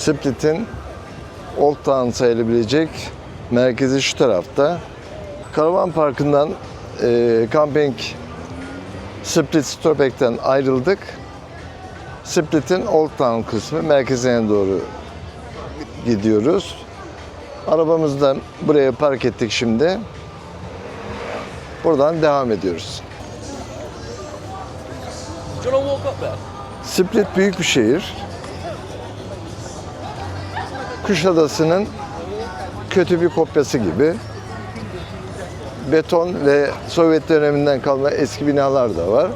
Split'in Old Town sayılabilecek merkezi şu tarafta. Karavan Parkı'ndan e, camping Split Stopek'ten ayrıldık. Split'in Old Town kısmı merkezine doğru gidiyoruz. Arabamızı da buraya park ettik şimdi. Buradan devam ediyoruz. Split büyük bir şehir. Kuşadası'nın kötü bir kopyası gibi. Beton ve Sovyet döneminden kalma eski binalar da var.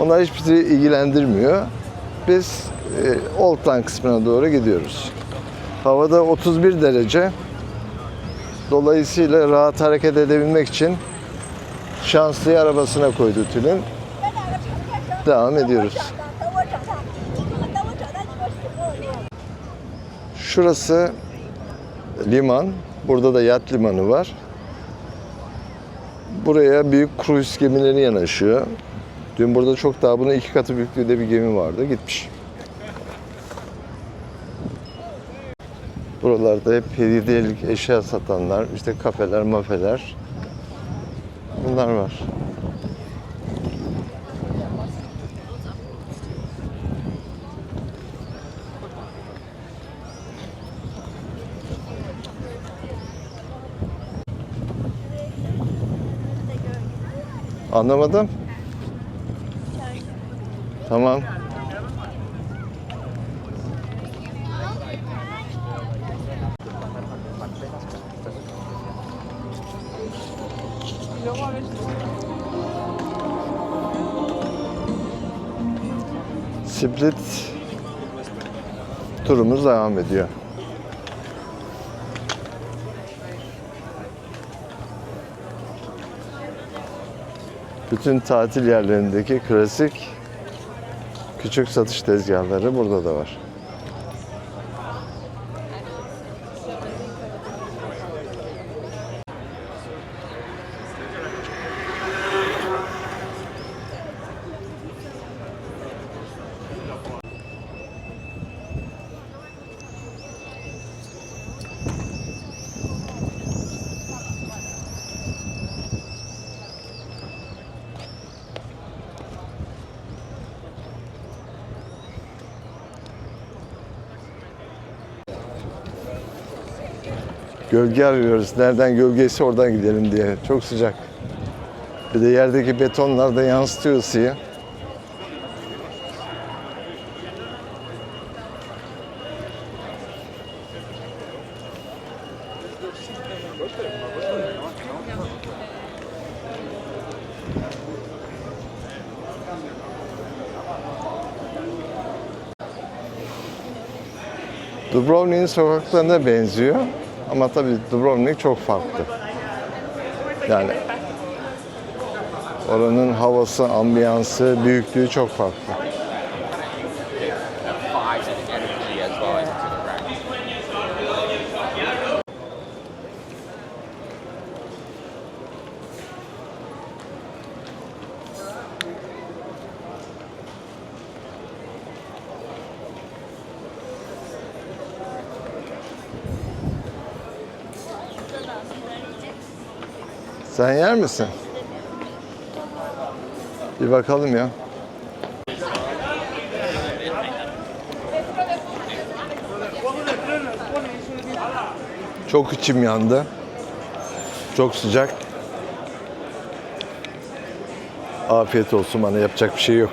Onlar hiçbir şey ilgilendirmiyor. Biz e, Old Town kısmına doğru gidiyoruz. Havada 31 derece. Dolayısıyla rahat hareket edebilmek için şanslıyı arabasına koydu Tülin. Devam ediyoruz. Şurası liman. Burada da yat limanı var. Buraya büyük kruz gemileri yanaşıyor. Dün burada çok daha bunun iki katı büyüklüğünde bir gemi vardı. Gitmiş. Buralarda hep hediyelik eşya satanlar, işte kafeler, mafeler. Bunlar var. Anlamadım. Tamam. Split turumuz devam ediyor. Bütün tatil yerlerindeki klasik küçük satış tezgahları burada da var. Gölge arıyoruz. Nereden gölgesi oradan gidelim diye. Çok sıcak. Bir de yerdeki betonlar da yansıtıyor ısıyı. Dubrovnik'in sokaklarına benziyor. Ama tabii Dubrovnik çok farklı. Yani oranın havası, ambiyansı, büyüklüğü çok farklı. Sen yer misin? Bir bakalım ya. Çok içim yandı. Çok sıcak. Afiyet olsun bana yapacak bir şey yok.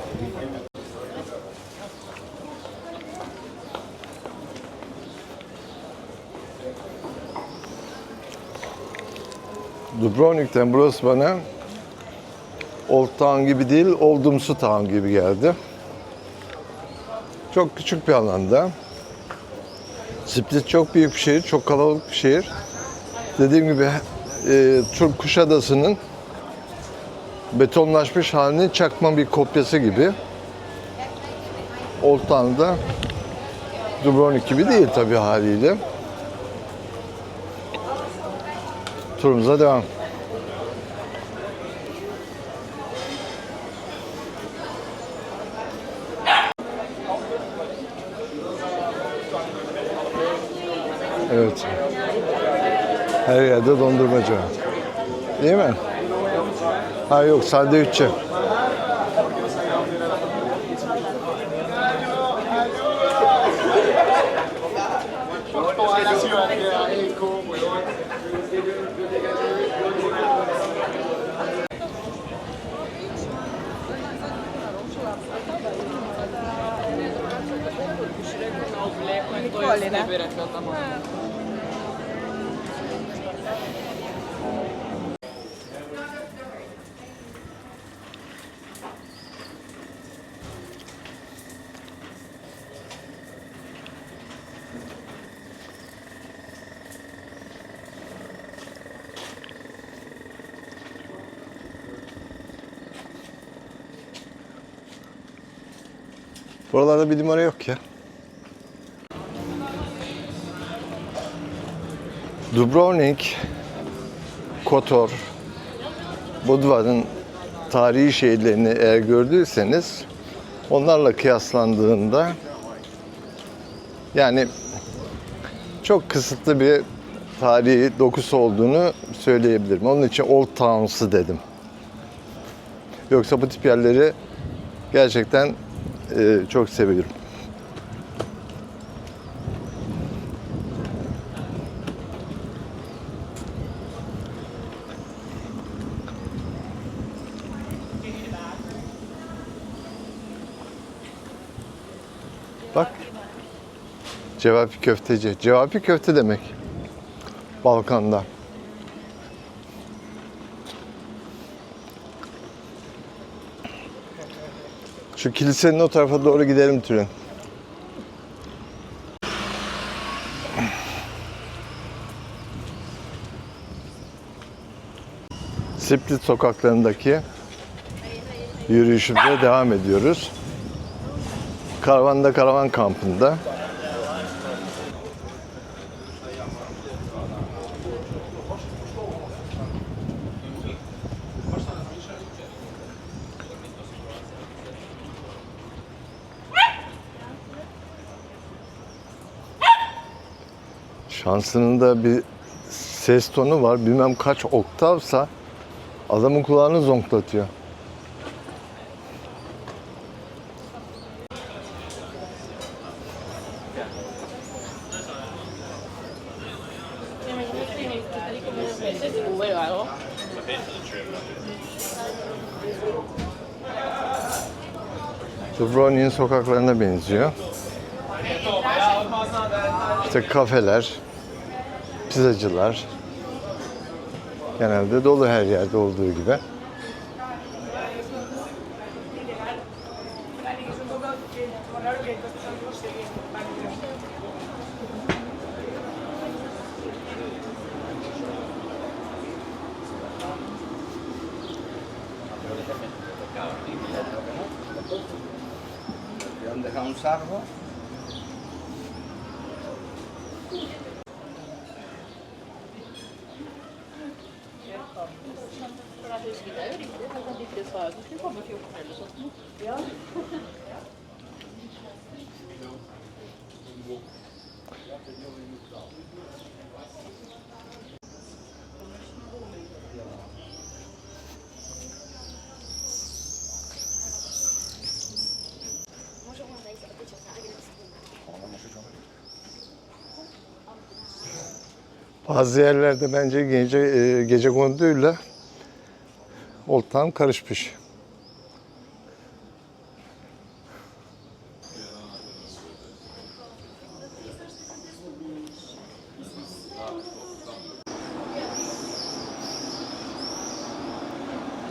Dubrovnik'ten burası bana Old Town gibi değil, Oldumsu Town gibi geldi. Çok küçük bir alanda. Split çok büyük bir şehir, çok kalabalık bir şehir. Dediğim gibi e, Türk Kuşadası'nın betonlaşmış halinin çakma bir kopyası gibi. Old Town'da Dubrovnik gibi değil tabii haliyle. Turumuza devam. Evet. Her yerde dondurmacı. var. Değil mi? Ha yok sandviççi. Buralarda bir numara yok ya. Dubrovnik, Kotor, Budva'nın tarihi şehirlerini eğer gördüyseniz onlarla kıyaslandığında yani çok kısıtlı bir tarihi dokusu olduğunu söyleyebilirim. Onun için Old Towns'ı dedim. Yoksa bu tip yerleri gerçekten e, çok seviyorum. Bak. Cevapi köfteci. Cevapi köfte demek. Balkan'da. Şu kilisenin o tarafa doğru gidelim Tülin. Split sokaklarındaki yürüyüşümüze devam ediyoruz. Karavanda karavan kampında. Şansının da bir ses tonu var. Bilmem kaç oktavsa adamın kulağını zonklatıyor. Dubrovnik'in sokaklarına benziyor. İşte kafeler, pizzacılar. Genelde dolu her yerde olduğu gibi. Vamos deixar um sarro. Bazı yerlerde bence gece e, gece konduyla Old Town Karışmış.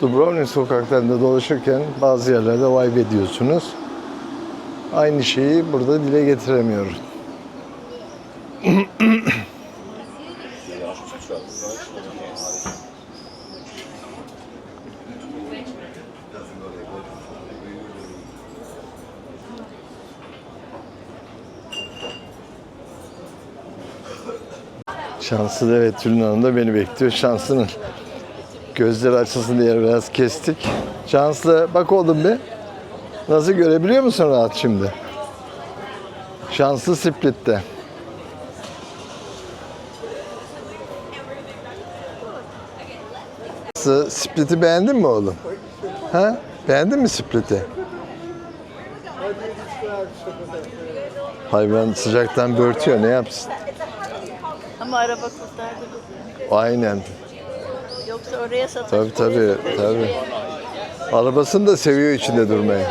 Dubrovnik sokaklarında dolaşırken bazı yerlerde vibe ediyorsunuz. Aynı şeyi burada dile getiremiyorum. Şanslı evet Tülin Hanım da beni bekliyor. Şanslının gözleri açılsın diye biraz kestik. Şanslı bak oğlum bir. Nasıl görebiliyor musun rahat şimdi? Şanslı Split'te. Split'i beğendin mi oğlum? Ha? Beğendin mi Split'i? Hayvan sıcaktan börtüyor ne yapsın? Ama araba kurtardı bizi. Aynen. Yoksa oraya satar. Tabii tabii tabii. Arabasını da seviyor içinde durmayı.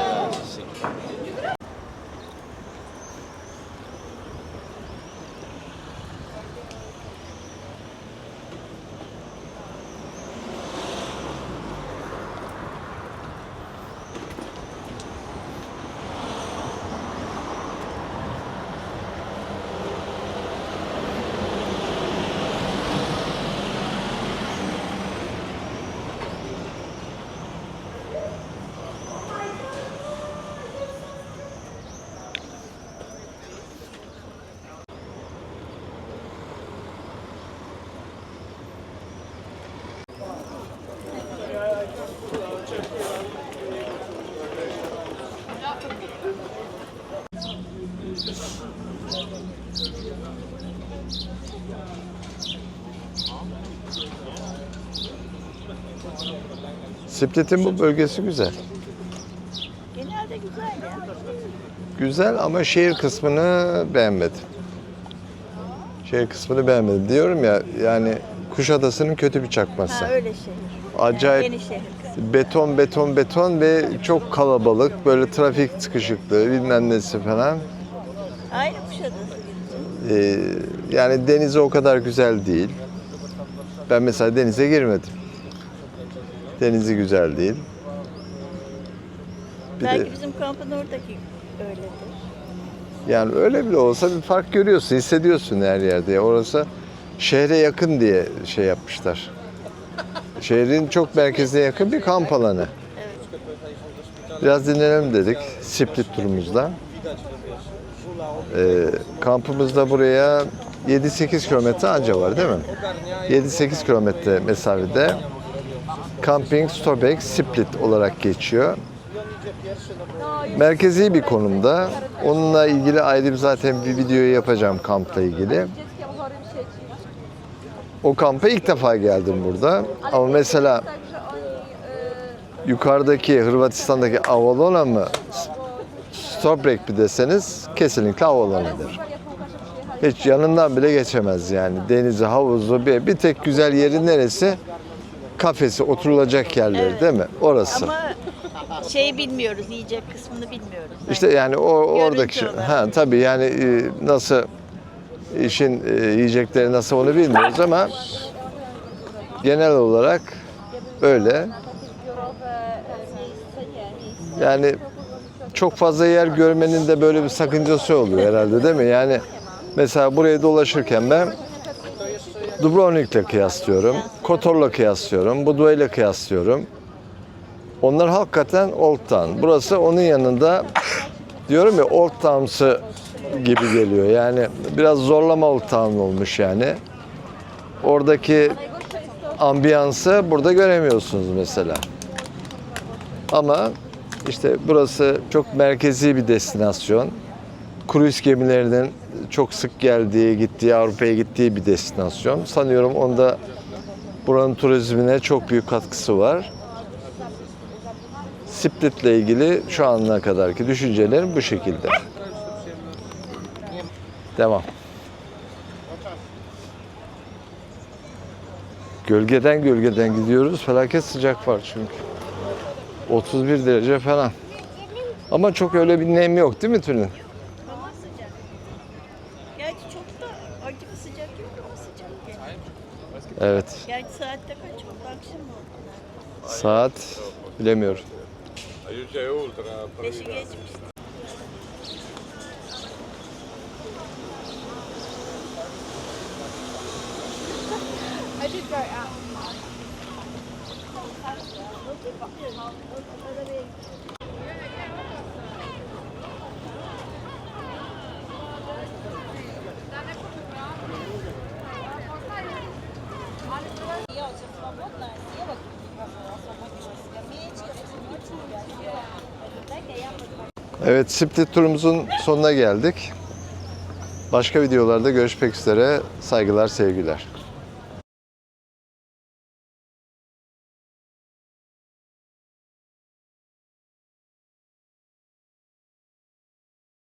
Split'in bu bölgesi güzel. Genelde güzel ya. Güzel ama şehir kısmını beğenmedim. Şehir kısmını beğenmedim. Diyorum ya yani Kuşadası'nın kötü bir çakması. Ha öyle şehir. Acayip Yeni şehir beton beton beton ve çok kalabalık böyle trafik sıkışıklığı bilmem nesi falan. Aynı Kuşadası. Ee, yani denizi o kadar güzel değil. Ben mesela denize girmedim. Denizi güzel değil. Bir Belki de bizim kampın oradaki öyledir. yani öyle bile olsa bir fark görüyorsun, hissediyorsun her yerde. Orası şehre yakın diye şey yapmışlar. Şehrin çok merkezine yakın bir kamp alanı. Biraz dinlenelim dedik Split turumuzda. Ee, kampımızda buraya 7-8 kilometre anca var değil mi? 7-8 kilometre mesafede Camping Stobek Split olarak geçiyor. Merkezi bir konumda. Onunla ilgili ayrı bir zaten bir video yapacağım kampla ilgili. O kampa ilk defa geldim burada. Ama mesela yukarıdaki Hırvatistan'daki Avalona mı Stobrek mi deseniz kesinlikle Avalona'dır. Hiç yanından bile geçemez yani. Denizi, havuzu bir, bir tek güzel yeri neresi? Kafesi, oturulacak yerleri değil mi? Orası. Ama şey bilmiyoruz, yiyecek kısmını bilmiyoruz. İşte yani o oradaki olarak. Ha tabii yani e, nasıl işin e, yiyecekleri nasıl onu bilmiyoruz ama genel olarak öyle. Yani çok fazla yer görmenin de böyle bir sakıncası oluyor herhalde değil mi? Yani mesela buraya dolaşırken ben Dubrovnik'le kıyaslıyorum, Kotor'la kıyaslıyorum, Budva'yla kıyaslıyorum. Onlar hakikaten Old Town. Burası onun yanında diyorum ya Old Town'sı gibi geliyor. Yani biraz zorlama Old Town olmuş yani. Oradaki ambiyansı burada göremiyorsunuz mesela. Ama işte burası çok merkezi bir destinasyon. Kruz gemilerinin çok sık geldiği, gittiği, Avrupa'ya gittiği bir destinasyon. Sanıyorum onda buranın turizmine çok büyük katkısı var. Split'le ilgili şu ana kadarki düşüncelerim bu şekilde. Devam. Gölgeden gölgeden gidiyoruz. Felaket sıcak var çünkü. 31 derece falan. Ama çok öyle bir nem yok değil mi Tülin? Hava sıcak. Gerçi çok da acık sıcak yok ama sıcak gene. Evet. Gerçi saatte kaç oldu? Akşam oldu. Saat bilemiyorum. Beşi geçmiş. Evet, Split turumuzun sonuna geldik. Başka videolarda görüşmek üzere. Saygılar, sevgiler.